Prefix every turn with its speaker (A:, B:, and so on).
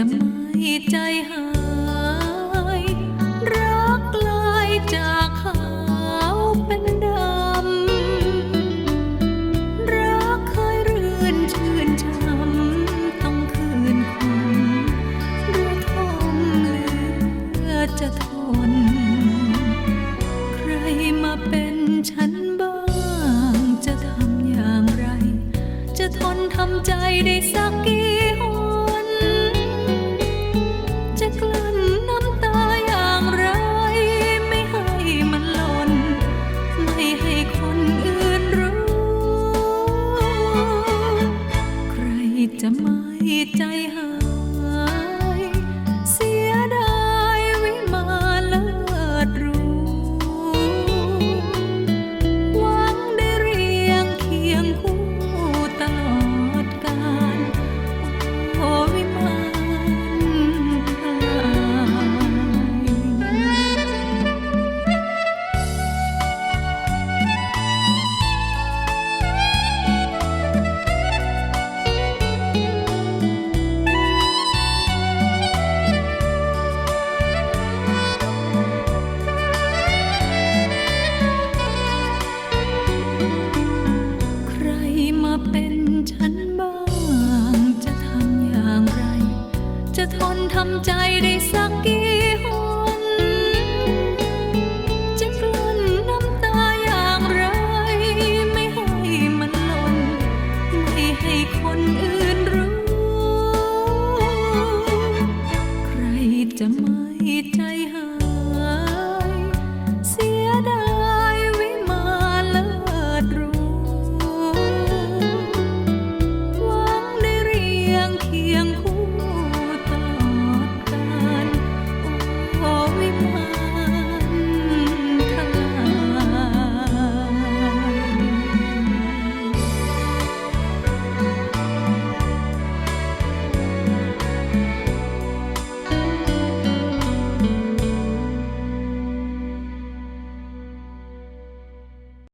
A: จะไม่ใจหาย รักลายจากขาวเป็นดำ รักเคยรื่นชื่นช้ำต้องคืนคนงรืะทมเหลือจะทน ใครมาเป็นฉันบ้าง จะทำอย่างไร จะทนทำใจได้สักกี่ Dites เป็นฉันบาง จะทำอย่างไร จะทนทำใจได้สักกี่